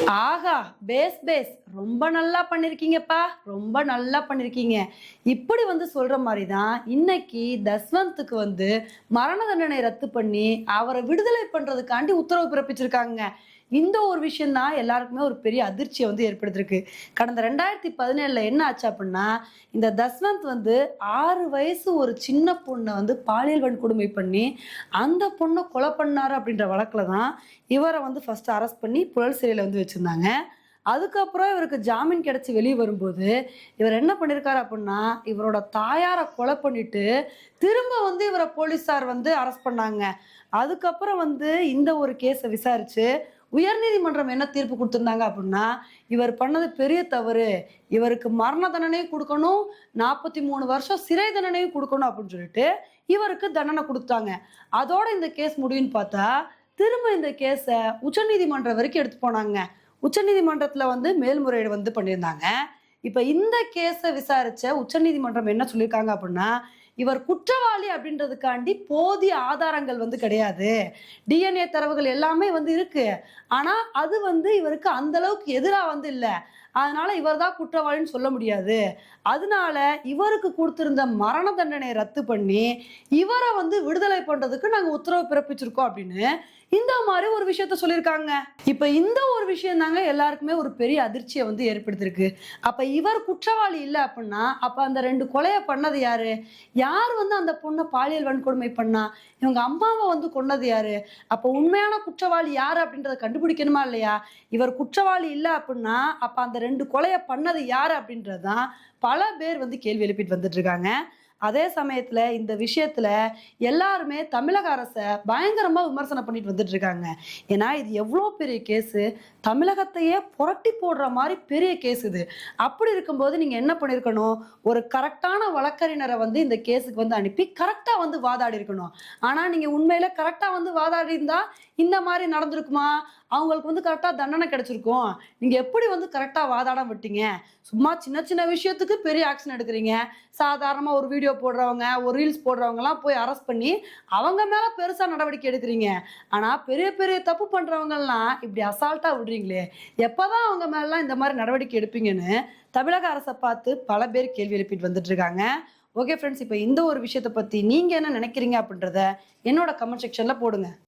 ஆஹா base base. ரொம்ப நல்லா பண்ணிருக்கீங்கப்பா. ரொம்ப நல்லா பண்ணிருக்கீங்க. இப்படி வந்து சொல்ற மாதிரி தான் இன்னைக்கு தஸ்வந்துக்கு வந்து மரண தண்டனை ரத்து பண்ணி அவரை விடுதலை பண்றதுக்காண்டி உத்தரவு பிறப்பிச்சிருக்காங்க. இந்த ஒரு விஷயம் தான் எல்லாருக்குமே ஒரு பெரிய அதிர்ச்சியை வந்து ஏற்படுத்திருக்கு. கடந்த ரெண்டாயிரத்தி பதினேழுல என்ன ஆச்சு அப்படின்னா இந்த தஸ்வந்த் வந்து ஆறு வயசு ஒரு சின்ன பொண்ணை வந்து பாலியல் வன்கொடுமை பண்ணி அந்த பொண்ணை கொலை பண்ணாரு அப்படின்ற வழக்கில் தான் இவரை வந்து ஃபர்ஸ்ட் அரெஸ்ட் பண்ணி புழல் சிறையில் வந்து வச்சுருந்தாங்க. அதுக்கப்புறம் இவருக்கு ஜாமீன் கிடச்சி வெளியே வரும்போது இவர் என்ன பண்ணியிருக்காரு அப்படின்னா இவரோட தாயாரை கொலை பண்ணிட்டு திரும்ப வந்து இவரை போலீஸார் வந்து அரெஸ்ட் பண்ணாங்க. அதுக்கப்புறம் வந்து இந்த ஒரு கேஸை விசாரித்து உயர்நீதிமன்றம் என்ன தீர்ப்பு கொடுத்துருந்தாங்க அப்படின்னா இவர் பண்ணது பெரிய தவறு. இவருக்கு மரண தண்டனையும் கொடுக்கணும் நாற்பத்தி மூணு வருஷம் சிறை தண்டனையும் கொடுக்கணும் அப்படின்னு சொல்லிட்டு இவருக்கு தண்டனை கொடுத்தாங்க. அதோட இந்த கேஸ் முடியும்னு பார்த்தா திரும்ப இந்த கேஸை உச்சநீதிமன்றம் வரைக்கும் எடுத்து போனாங்க. உச்சநீதிமன்றத்தில் வந்து மேல்முறையீடு வந்து பண்ணியிருந்தாங்க. இப்போ இந்த கேஸை விசாரித்த உச்சநீதிமன்றம் என்ன சொல்லியிருக்காங்க அப்படின்னா இவர் குற்றவாளி அப்படின்றதுக்காண்டி போதிய ஆதாரங்கள் வந்து கிடையாது. டிஎன்ஏ தரவுகள் எல்லாமே வந்து இருக்கு. ஆனா அது வந்து இவருக்கு அந்த அளவுக்கு எதிராக வந்து இல்லை. அதனால இவர் தான் குற்றவாளின்னு சொல்ல முடியாது. அதனால இவருக்கு கொடுத்திருந்த மரண தண்டனையை ரத்து பண்ணி இவரை வந்து விடுதலை பண்றதுக்கு நாங்க உத்தரவு பிறப்பிச்சிருக்கோம் அப்படின்னு இந்த மாதிரி ஒரு விஷயத்த சொல்லியிருக்காங்க. இப்ப இந்த ஒரு விஷயம் தாங்க எல்லாருக்குமே ஒரு பெரிய அதிர்ச்சியை வந்து ஏற்படுத்திருக்கு அப்ப இவர் குற்றவாளி இல்லை அப்படின்னா அப்ப அந்த ரெண்டு கொலையை பண்ணது யாரு? யார் வந்து அந்த பொண்ணை பாலியல் வன்கொடுமை பண்ணா? இவங்க அம்மாவை வந்து கொன்னது யாரு? அப்போ உண்மையான குற்றவாளி யார் அப்படின்றத கண்டுபிடிக்கணுமா இல்லையா? இவர் குற்றவாளி இல்லை அப்படின்னா அப்போ அந்த ரெண்டு கொலையை பண்ணது யார் அப்படின்றது தான் பல பேர் வந்து கேள்வி எழுப்பிட்டு வந்துட்டு இருக்காங்க. அதே சமயத்துல இந்த விஷயத்துல எல்லாருமே தமிழக அரசை பயங்கரமா விமர்சனம் பண்ணிட்டு வந்துட்டு இருக்காங்க. ஏன்னா இது எவ்வளோ பெரிய கேஸு தமிழகத்தையே புரட்டி போடுற மாதிரி பெரிய கேஸ் இது. அப்படி இருக்கும்போது நீங்க என்ன பண்ணிருக்கணும்? ஒரு கரெக்டான வழக்கறிஞரை வந்து இந்த கேஸுக்கு வந்து அனுப்பி கரெக்டா வந்து வாதாடி இருக்கணும். ஆனா நீங்க உண்மையில கரெக்டா வந்து வாதாடி இருந்தா இந்த மாதிரி நடந்திருக்குமா? அவங்களுக்கு வந்து கரெக்டாக தண்டனை கிடைச்சிருக்கும். நீங்கள் எப்படி வந்து கரெக்டாக வாதாடம் விட்டீங்க? சும்மா சின்ன சின்ன விஷயத்துக்கு பெரிய ஆக்ஷன் எடுக்கிறீங்க. சாதாரணமாக ஒரு வீடியோ வீடியோ போடுறவங்க ஒரு ரீல்ஸ் போடுறவங்கலாம் போய் அரெஸ்ட் பண்ணி அவங்க மேலே பெருசாக நடவடிக்கை எடுக்கிறீங்க. ஆனால் பெரிய பெரிய தப்பு பண்ணுறவங்கலாம் இப்படி அசால்ட்டாக விடுறீங்களே எப்போ தான் அவங்க மேலாம் இந்த மாதிரி நடவடிக்கை எடுப்பீங்கன்னு தமிழக அரசை பார்த்து பல பேர் கேள்வி எழுப்பிட்டு வந்துட்டு இருக்காங்க. ஓகே ஃப்ரெண்ட்ஸ் இப்போ இந்த ஒரு விஷயத்தை பற்றி நீங்கள் என்ன நினைக்கிறீங்க அப்படின்றத என்னோட கமெண்ட் செக்ஷனில் போடுங்க.